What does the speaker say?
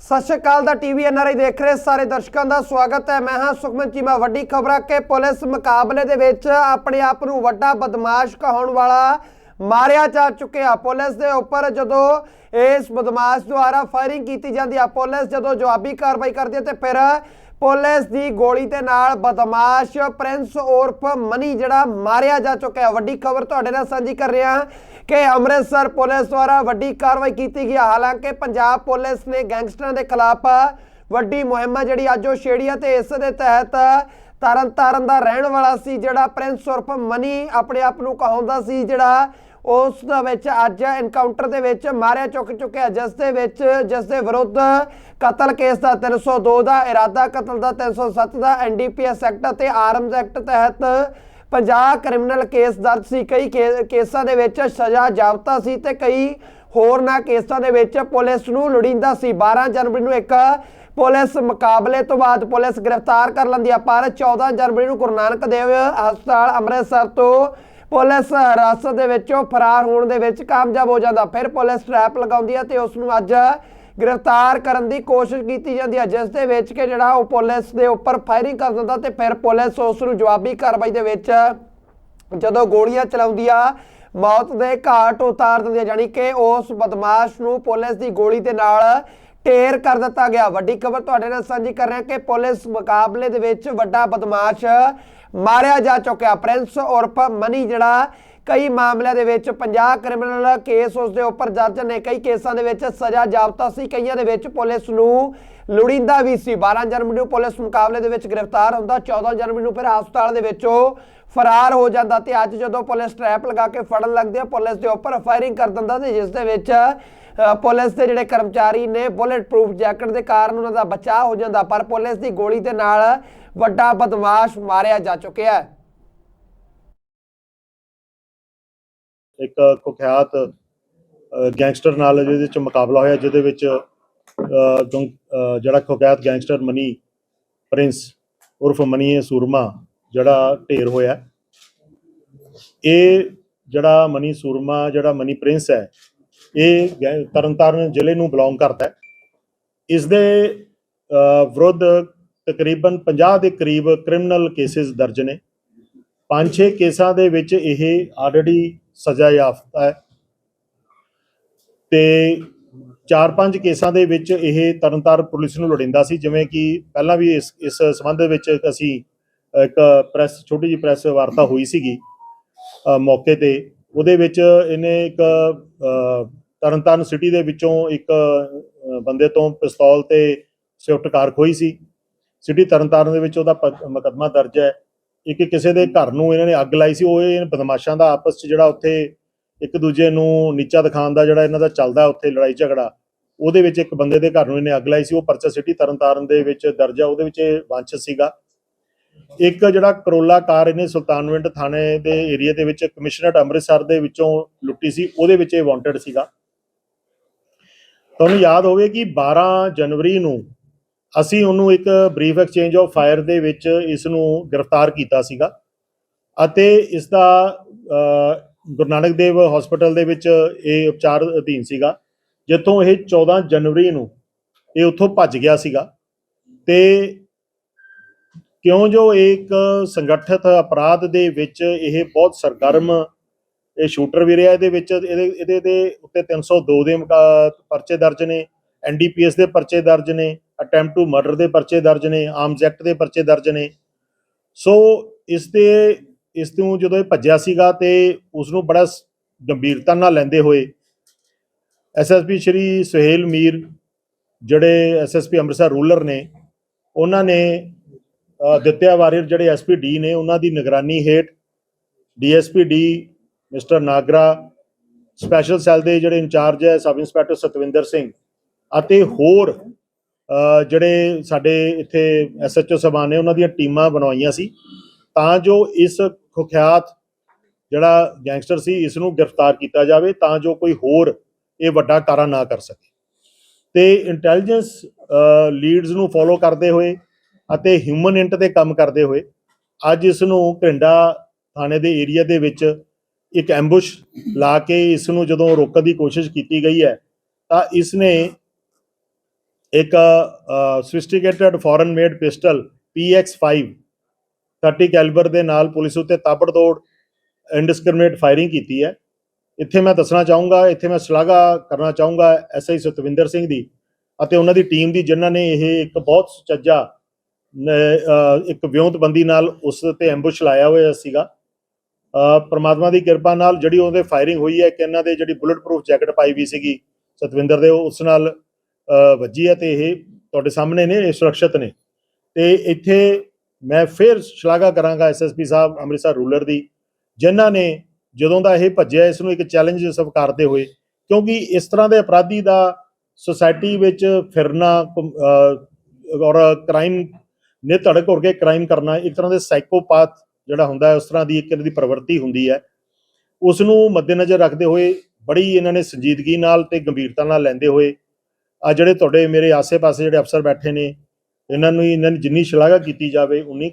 ਸਤਿ ਸ਼੍ਰੀ ਅਕਾਲ ਦਾ TV NRI ਦੇਖ ਰਹੇ ਸਾਰੇ ਦਰਸ਼ਕਾਂ ਦਾ ਸਵਾਗਤ ਹੈ। ਮੈਂ ਹਾਂ ਸੁਖਮਨ ਚੀਮਾ। ਵੱਡੀ ਖਬਰਾਂ ਕਿ ਪੁਲਿਸ ਮੁਕਾਬਲੇ ਦੇ ਵਿੱਚ ਆਪਣੇ ਆਪ ਨੂੰ ਵੱਡਾ ਬਦਮਾਸ਼ ਕਹਾਉਣ ਵਾਲਾ ਮਾਰਿਆ ਜਾ ਚੁੱਕਿਆ। ਪੁਲਿਸ ਦੇ ਉੱਪਰ ਜਦੋਂ ਇਸ ਬਦਮਾਸ਼ ਦੁਆਰਾ ਫਾਇਰਿੰਗ ਕੀਤੀ ਜਾਂਦੀ ਆ, ਪੁਲਿਸ ਜਦੋਂ ਜਵਾਬੀ ਕਾਰਵਾਈ ਕਰਦੀ ਹੈ ਤੇ ਫਿਰ ਪੁਲਿਸ ਦੀ ਗੋਲੀ ਦੇ ਨਾਲ ਬਦਮਾਸ਼ ਪ੍ਰਿੰਸ ਉਰਫ ਮਨੀ ਜਿਹੜਾ ਮਾਰਿਆ ਜਾ ਚੁੱਕਿਆ ਹੈ। ਵੱਡੀ ਖਬਰ ਤੁਹਾਡੇ ਨਾਲ ਸਾਂਝੀ ਕਰ ਰਿਹਾ ਹਾਂ ਕਿ ਅੰਮ੍ਰਿਤਸਰ ਪੁਲਿਸ ਦੁਆਰਾ ਵੱਡੀ ਕਾਰਵਾਈ ਕੀਤੀ ਗਈ ਹਾਲਾਂਕਿ ਪੰਜਾਬ ਪੁਲਿਸ ਨੇ ਗੈਂਗਸਟਰਾਂ ਦੇ ਖਿਲਾਫ ਵੱਡੀ ਮੁਹਿੰਮ ਜਿਹੜੀ ਅੱਜ ਉਹ ਛੇੜੀ ਹੈ ਤੇ ਇਸ ਦੇ ਤਹਿਤ ਤਰਨ ਤਾਰਨ ਦਾ ਰਹਿਣ ਵਾਲਾ ਸੀ ਜਿਹੜਾ ਪ੍ਰਿੰਸ ਉਰਫ ਮਨੀ ਆਪਣੇ ਆਪ ਨੂੰ ਕਹਾਉਂਦਾ ਸੀ ਜਿਹੜਾ ਉਸ ਦੇ ਵਿੱਚ ਅੱਜ ਐਨਕਾਊਂਟਰ ਦੇ ਵਿੱਚ ਮਾਰਿਆ ਚੁੱਕ ਚੁੱਕਿਆ ਜਿਸ ਦੇ ਵਿੱਚ, ਜਿਸ ਦੇ ਵਿਰੁੱਧ ਕਤਲ ਕੇਸ ਦਾ 302 ਦਾ ਇਰਾਦਾ ਕਤਲ ਦਾ 307 ਦਾ ਐਨਡੀਪੀਐਸ ਐਕਟ ਅਤੇ ਆਰਮਜ਼ ਐਕਟ ਤਹਿਤ 50 ਕ੍ਰਿਮੀਨਲ ਕੇਸ ਦਰਜ ਸੀ। ਕਈ ਕੇ- ਕੇਸਾਂ ਦੇ ਵਿੱਚ ਸਜ਼ਾ ਜਾਬਤਾ ਸੀ ਤੇ ਕਈ ਹੋਰਨਾਂ ਕੇਸਾਂ ਦੇ ਵਿੱਚ ਪੁਲਿਸ ਨੂੰ ਲੋੜੀਂਦਾ ਸੀ। 12 ਜਨਵਰੀ ਨੂੰ ਇੱਕ ਪੁਲਿਸ ਮੁਕਾਬਲੇ ਤੋਂ ਬਾਅਦ ਪੁਲਿਸ ਗ੍ਰਿਫਤਾਰ ਕਰ ਲੈਂਦੀ ਆ, ਪਰ 14 ਜਨਵਰੀ ਨੂੰ ਗੁਰੂ ਨਾਨਕ ਦੇਵ ਹਸਪਤਾਲ ਅੰਮ੍ਰਿਤਸਰ ਤੋਂ ਪੁਲਿਸ ਹਿਰਾਸਤ ਦੇ ਵਿੱਚੋਂ ਫਰਾਰ ਹੋਣ ਦੇ ਵਿੱਚ ਕਾਮਯਾਬ ਹੋ ਜਾਂਦਾ। ਫਿਰ ਪੁਲਿਸ ਟ੍ਰੈਪ ਲਗਾਉਂਦੀ ਹੈ ਤੇ ਉਸ ਨੂੰ ਅੱਜ ਗ੍ਰਿਫਤਾਰ ਕਰਨ ਦੀ ਕੋਸ਼ਿਸ਼ ਕੀਤੀ ਜਾਂਦੀ ਹੈ, ਜਿਸ ਦੇ ਵਿੱਚ ਕਿ ਜਿਹੜਾ ਉਹ ਪੁਲਿਸ ਦੇ ਉੱਪਰ ਫਾਇਰਿੰਗ ਕਰ ਦਿੰਦਾ ਤੇ ਫਿਰ ਪੁਲਿਸ ਉਸ ਨੂੰ ਜਵਾਬੀ ਕਾਰਵਾਈ ਦੇ ਵਿੱਚ ਜਦੋਂ ਗੋਲੀਆਂ ਚਲਾਉਂਦੀ ਆ, ਮੌਤ ਦੇ ਘਾਟ ਉਤਾਰ ਦਿੰਦੀ ਆ ਜਾਨੀ ਕਿ ਉਸ ਬਦਮਾਸ਼ ਨੂੰ ਪੁਲਿਸ ਦੀ ਗੋਲੀ ਦੇ ਨਾਲ ਢੇਰ ਕਰ ਦਿੱਤਾ ਗਿਆ। ਵੱਡੀ ਖਬਰ ਤੁਹਾਡੇ ਨਾਲ ਸਾਂਝੀ ਕਰ ਰਿਹਾ ਕਿ ਪੁਲਿਸ ਮੁਕਾਬਲੇ ਦੇ ਵਿੱਚ ਵੱਡਾ ਬਦਮਾਸ਼ ਮਾਰਿਆ ਜਾ ਚੁੱਕਿਆ। ਪ੍ਰਿੰਸ ਉਰਫ ਮਨੀ ਜਿਹੜਾ ਕਈ ਮਾਮਲਿਆਂ ਦੇ ਵਿੱਚ 50 ਕ੍ਰਿਮੀਨਲ ਕੇਸ ਉਸ ਦੇ ਉੱਪਰ ਦਰਜ ਨੇ। ਕਈ ਕੇਸਾਂ ਦੇ ਵਿੱਚ ਸਜ਼ਾ ਜਾਬਤਾ ਸੀ, ਕਈਆਂ ਦੇ ਵਿੱਚ ਪੁਲਿਸ ਨੂੰ ਲੋੜੀਂਦਾ ਵੀ ਸੀ। 12 ਜਨਵਰੀ ਨੂੰ ਪੁਲਿਸ ਮੁਕਾਬਲੇ ਦੇ ਵਿੱਚ ਗ੍ਰਿਫਤਾਰ ਹੁੰਦਾ 14 ਜਨਵਰੀ ਨੂੰ ਫਿਰ ਹਸਪਤਾਲ ਦੇ ਵਿੱਚੋਂ ਫਰਾਰ ਹੋ ਜਾਂਦਾ ਤੇ ਅੱਜ ਜਦੋਂ ਪੁਲਿਸ ਟ੍ਰੈਪ ਲਗਾ ਕੇ ਫੜਨ ਲੱਗਦੀ ਹੈ, ਪੁਲਿਸ ਦੇ ਉੱਪਰ ਫਾਇਰਿੰਗ ਕਰ ਦਿੰਦਾ ਤੇ ਜਿਸ ਦੇ ਵਿੱਚ ਪੁਲਿਸ ਦੇ ਜਿਹੜੇ ਕਰਮਚਾਰੀ ਨੇ ਬੁਲੇਟ ਪ੍ਰੂਫ ਜੈਕਟ ਦੇ ਕਾਰਨ ਉਹਨਾਂ ਦਾ ਬਚਾਅ ਹੋ ਜਾਂਦਾ, ਪਰ ਪੁਲਿਸ ਦੀ ਗੋਲੀ ਦੇ ਨਾਲ ਵੱਡਾ ਬਦਮਾਸ਼ ਮਾਰਿਆ ਜਾ ਚੁੱਕਿਆ ਹੈ। ਇੱਕ ਕੁਖਿਆਤ ਗੈਂਗਸਟਰ ਨਾਲ ਜਿਹਦੇ ਵਿੱਚ ਮੁਕਾਬਲਾ ਹੋਇਆ ਜਿਹਦੇ ਵਿੱਚ ਅ, ਜਿਹੜਾ ਕੁਖਿਆਤ ਗੈਂਗਸਟਰ ਮਨੀ ਪ੍ਰਿੰਸ ਉਰਫ ਮਨੀ ਸੂਰਮਾ ਜਿਹੜਾ ਢੇਰ ਹੋਇਆ। ਇਹ ਜਿਹੜਾ ਮਨੀ ਸੂਰਮਾ ਜਿਹੜਾ ਮਨੀ ਪ੍ਰਿੰਸ ਹੈ ਇਹ ਗੈ- ਤਰਨਤਾਰਨ ਜ਼ਿਲ੍ਹੇ ਨੂੰ ਬਿਲੋਂਗ ਕਰਦਾ ਹੈ। ਇਸ ਦੇ ਵਿਰੁੱਧ ਤਕਰੀਬਨ 50 ਦੇ ਕਰੀਬ ਕ੍ਰਿਮੀਨਲ ਕੇਸਿਸ ਦਰਜ ਨੇ। ਪੰਜ ਛੇ ਕੇਸਾਂ ਦੇ ਵਿੱਚ ਇਹ ਆਲਰੇਡੀ ਸਜ਼ਾ ਯਾਫਤਾ ਹੈ। ਤੇ ਚਾਰ ਪੰਜ ਕੇਸਾਂ ਦੇ ਵਿੱਚ ਇਹ ਤਰਨਤਾਰਨ ਪੁਲਿਸ ਨੂੰ ਲੋੜਿੰਦਾ ਸੀ, ਜਿਵੇਂ ਕਿ ਪਹਿਲਾਂ ਵੀ ਇਸ ਇਸ ਸੰਬੰਧ ਵਿੱਚ ਅਸੀਂ ਇੱਕ ਪ੍ਰੈਸ, ਛੋਟੀ ਜਿਹੀ ਪ੍ਰੈਸ ਵਾਰਤਾ ਹੋਈ ਸੀਗੀ ਮੌਕੇ ਤੇ। ਉਹਦੇ ਵਿੱਚ ਇਹਨੇ ਇੱਕ ਤਰਨਤਾਰਨ ਸਿਟੀ ਦੇ ਵਿੱਚੋਂ ਇੱਕ ਬੰਦੇ ਤੋਂ ਪਿਸਤੌਲ ਤੇ ਸਵਿਫਟ ਕਾਰ ਖੋਈ ਸੀ। ਸਿਟੀ ਤਰਨਤਾਰਨ ਦੇ ਵਿੱਚ ਉਹਦਾ ਪ- ਮੁਕੱਦਮਾ ਦਰਜ ਹੈ। ਇੱਕ ਕਿਸੇ ਦੇ ਘਰ ਨੂੰ ਇਹਨਾਂ ਨੇ ਅੱਗ ਲਾਈ ਸੀ, ਉਹ ਇਹ ਬਦਮਾਸ਼ਾਂ ਦਾ ਆਪਸ 'ਚ ਜਿਹੜਾ ਉੱਥੇ ਇੱਕ ਦੂਜੇ ਨੂੰ ਨੀਚਾ ਦਿਖਾਉਣ ਦਾ ਜਿਹੜਾ ਇਹਨਾਂ ਦਾ ਚੱਲਦਾ ਉੱਥੇ ਲੜਾਈ ਝਗੜਾ, ਉਹਦੇ ਵਿੱਚ ਇੱਕ ਬੰਦੇ ਦੇ ਘਰ ਨੂੰ ਇਹਨੇ ਅੱਗ ਲਾਈ ਸੀ, ਉਹ ਪਰਚਾ ਸਿਟੀ ਤਰਨਤਾਰਨ ਦੇ ਵਿੱਚ ਦਰਜਾ, ਉਹਦੇ ਵਿੱਚ ਇਹ ਵੰਸ਼ ਸੀਗਾ। ਇੱਕ ਜਿਹੜਾ ਕਰੋਲਾ ਕਾਰ ਇਹਨੇ ਸੁਲਤਾਨਵਿੰਡ ਥਾਣੇ ਦੇ ਏਰੀਆ ਦੇ ਵਿੱਚ ਕਮਿਸ਼ਨਰੇਟ ਅੰਮ੍ਰਿਤਸਰ ਦੇ ਵਿੱਚੋਂ ਲੁੱਟੀ ਸੀ, ਉਹਦੇ ਵਿੱਚ ਇਹ ਵਾਂਟਡ ਸੀਗਾ। ਤੁਹਾਨੂੰ ਯਾਦ ਹੋਵੇ ਕਿ 12 ਜਨਵਰੀ ਨੂੰ ਅਸੀਂ ਉਹਨੂੰ ਇੱਕ ਬਰੀਫ ਐਕਸਚੇਂਜ ਆਫ ਫਾਇਰ ਦੇ ਵਿੱਚ ਇਸ ਨੂੰ ਗ੍ਰਿਫਤਾਰ ਕੀਤਾ ਸੀਗਾ ਅਤੇ ਇਸ ਦਾ ਗੁਰੂ ਨਾਨਕ ਦੇਵ ਹਸਪੀਟਲ ਦੇ ਵਿੱਚ ਇਹ ਉਪਚਾਰ ਅਧੀਨ ਸੀਗਾ, ਜਿੱਥੋਂ ਇਹ 14 ਜਨਵਰੀ ਨੂੰ ਇਹ ਉੱਥੋਂ ਭੱਜ ਗਿਆ ਸੀਗਾ ਤੇ ਕਿਉਂ ਜੋ ਇਹ ਇੱਕ ਸੰਗਠਿਤ ਅਪਰਾਧ ਦੇ ਵਿੱਚ ਇਹ ਬਹੁਤ ਸਰਗਰਮ ਇਹ ਸ਼ੂਟਰ ਵੀ ਰਿਹਾ, ਇਹਦੇ ਵਿੱਚ ਇਹਦੇ ਇਹਦੇ ਦੇ ਉੱਤੇ 302 ਦੇ ਪਰਚੇ ਦਰਜ ਨੇ ਐਨਡੀਪੀਐਸ ਦੇ ਪਰਚੇ ਦਰਜ ਨੇ ਅਟੈਂਪਟ ਟੂ ਮਰਡਰ ਦੇ ਪਰਚੇ ਦਰਜ ਨੇ ਆਰਮਸ ਐਕਟ ਦੇ ਪਰਚੇ ਦਰਜ ਨੇ। ਸੋ ਇਸ ਦੇ ਇਸ ਤੋਂ ਜਦੋਂ ਇਹ ਭੱਜਿਆ ਸੀਗਾ ਤੇ ਉਸ ਨੂੰ ਬੜਾ ਗੰਭੀਰਤਾ ਨਾਲ ਲੈਂਦੇ ਹੋਏ ਐਸਐਸਪੀ ਸ਼੍ਰੀ ਸੁਹੇਲ ਮੀਰ, ਜਿਹੜੇ ਐਸਐਸਪੀ ਅੰਮ੍ਰਿਤਸਰ ਰੂਲਰ ਨੇ, ਉਹਨਾਂ ਨੇ ਦਿੱਤਿਆ ਵਾਰੀਅਰ ਜਿਹੜੇ ਐਸਪੀ ਡੀ ਨੇ, ਉਹਨਾਂ ਦੀ ਨਿਗਰਾਨੀ ਹੇਠ DSP D mister Nagra, special cell ਦੇ ਜਿਹੜੇ ਇੰਚਾਰਜ ਹੈ ਸਬ ਇੰਸਪੈਕਟਰ ਸਤਵਿੰਦਰ ਸਿੰਘ ਅਤੇ ਹੋਰ ਜਿਹੜੇ ਸਾਡੇ ਇੱਥੇ ਐਸਐਚਓ ਸਾਹਿਬਾਨ ਨੇ ਉਹਨਾਂ ਦੀਆਂ ਟੀਮਾਂ ਬਣਵਾਈਆਂ ਸੀ, ਤਾਂ ਜੋ ਇਸ ਖੁਖਿਆਤ ਜਿਹੜਾ ਗੈਂਗਸਟਰ ਸੀ ਇਸ ਨੂੰ ਗ੍ਰਿਫਤਾਰ ਕੀਤਾ ਜਾਵੇ, ਤਾਂ ਜੋ ਕੋਈ ਹੋਰ ਇਹ ਵੱਡਾ ਕਾਰਾ ਨਾ ਕਰ ਸਕੇ। ਤੇ ਇੰਟੈਲੀਜੈਂਸ ਲੀਡਸ ਨੂੰ ਫੋਲੋ ਕਰਦੇ ਹੋਏ ਅਤੇ ਹਿਊਮਨ ਇੰਟ ਤੇ ਕੰਮ ਕਰਦੇ ਹੋਏ ਅੱਜ ਇਸ ਨੂੰ ਘਰਿੰਡਾ ਥਾਣੇ ਦੇ ਏਰੀਆ ਦੇ ਵਿੱਚ ਇੱਕ ਐਂਬੁਸ਼ ਲਾ ਕੇ ਇਸ ਨੂੰ ਜਦੋਂ ਰੋਕਣ ਦੀ ਕੋਸ਼ਿਸ਼ ਕੀਤੀ ਗਈ ਹੈ, ਤਾਂ ਇਸ ਨੇ ਇੱਕ sophisticated foreign made pistol PX5 30 calibre ਦੇ ਨਾਲ ਪੁਲਿਸ ਉੱਤੇ ਤਾਬੜਤੋੜ ਇਨਡਿਸਕ੍ਰਿਮੀਨੇਟ ਫਾਇਰਿੰਗ ਕੀਤੀ ਹੈ। ਇੱਥੇ ਮੈਂ ਦੱਸਣਾ ਚਾਹੂੰਗਾ, ਇੱਥੇ ਮੈਂ ਸ਼ਲਾਘਾ ਕਰਨਾ ਚਾਹੂੰਗਾ ਐਸਆਈ ਸਤਵਿੰਦਰ ਸਿੰਘ ਦੀ ਅਤੇ ਉਹਨਾਂ ਦੀ ਟੀਮ ਦੀ, ਜਿਨ੍ਹਾਂ ਨੇ ਇਹ ਇੱਕ ਬਹੁਤ ਸੁਚੱਜਾ, ਨ- ਅਹ, ਇੱਕ ਵਿਉਂਤਬੰਦੀ ਨਾਲ ਉਸ ਤੇ ਐਂਬੂਸ਼ ਲਾਇਆ ਹੋਇਆ ਸੀਗਾ। ਪਰਮਾਤਮਾ ਦੀ ਕਿਰਪਾ ਨਾਲ ਜਿਹੜੀ ਉਹਦੇ ਫਾਇਰਿੰਗ ਹੋਈ ਹੈ ਕਿ ਇਹਨਾਂ ਦੇ ਜਿਹੜੀ ਬੁਲਟ ਪ੍ਰੂਫ ਜੈਕਟ ਪਾਈ ਵੀ ਸੀਗੀ ਸਤਵਿੰਦਰ ਦੇ, ਉਸ ਨਾਲ ਵੱਜੀ ਹੈ ਤੇ ਇਹ ਤੁਹਾਡੇ ਸਾਹਮਣੇ ਨੇ, ਇਹ ਸੁਰੱਖਿਅਤ ਨੇ। ਤੇ ਇੱਥੇ ਮੈਂ ਫਿਰ ਸ਼ਲਾਘਾ ਕਰਾਂਗਾ ਐਸਐਸਪੀ ਸਾਹਿਬ ਅੰਮ੍ਰਿਤਸਰ ਰੂਲਰ ਦੀ, ਜਿਨ੍ਹਾਂ ਨੇ ਜਦੋਂ ਦਾ ਇਹ ਭੱਜਿਆ, ਇਸ ਨੂੰ ਇੱਕ ਚੈਲੰਜ ਸਵੀਕਾਰਦੇ ਹੋਏ। ਕਿਉਂਕਿ ਇਸ ਤਰ੍ਹਾਂ ਦੇ ਅਪਰਾਧੀ ਦਾ ਸੁਸਾਇਟੀ ਵਿੱਚ ਫਿਰਨਾ ਔਰ ਕ੍ਰਾਈਮ ਨੇ ਧੜਕ ਹੋ ਕੇ ਕ੍ਰਾਈਮ ਕਰਨਾ, ਇੱਕ ਤਰ੍ਹਾਂ ਦੇ ਸਾਈਕੋਪਾਥ ਜਿਹੜਾ ਹੁੰਦਾ ਹੈ, ਉਸ ਤਰ੍ਹਾਂ ਦੀ ਇੱਕ ਇਹਨਾਂ ਦੀ ਪ੍ਰਵਰਤੀ ਹੁੰਦੀ ਹੈ। ਉਸ ਨੂੰ ਮੱਦੇਨਜ਼ਰ ਰੱਖਦੇ ਹੋਏ ਬੜੀ ਇਹਨਾਂ ਨੇ ਸੰਜੀਦਗੀ ਨਾਲ ਤੇ ਗੰਭੀਰਤਾ ਨਾਲ ਲੈਂਦੇ ਹੋਏ ਆ ਜਿਹੜੇ ਤੁਹਾਡੇ ਮੇਰੇ ਆਸੇ-ਪਾਸੇ ਜਿਹੜੇ ਅਫਸਰ ਬੈਠੇ ਨੇ, ਇਹਨਾਂ ਨੂੰ ਇਹਨਾਂ ਦੀ ਜਿੰਨੀ ਸ਼ਲਾਘਾ ਕੀਤੀ ਜਾਵੇ, ਉਨੀ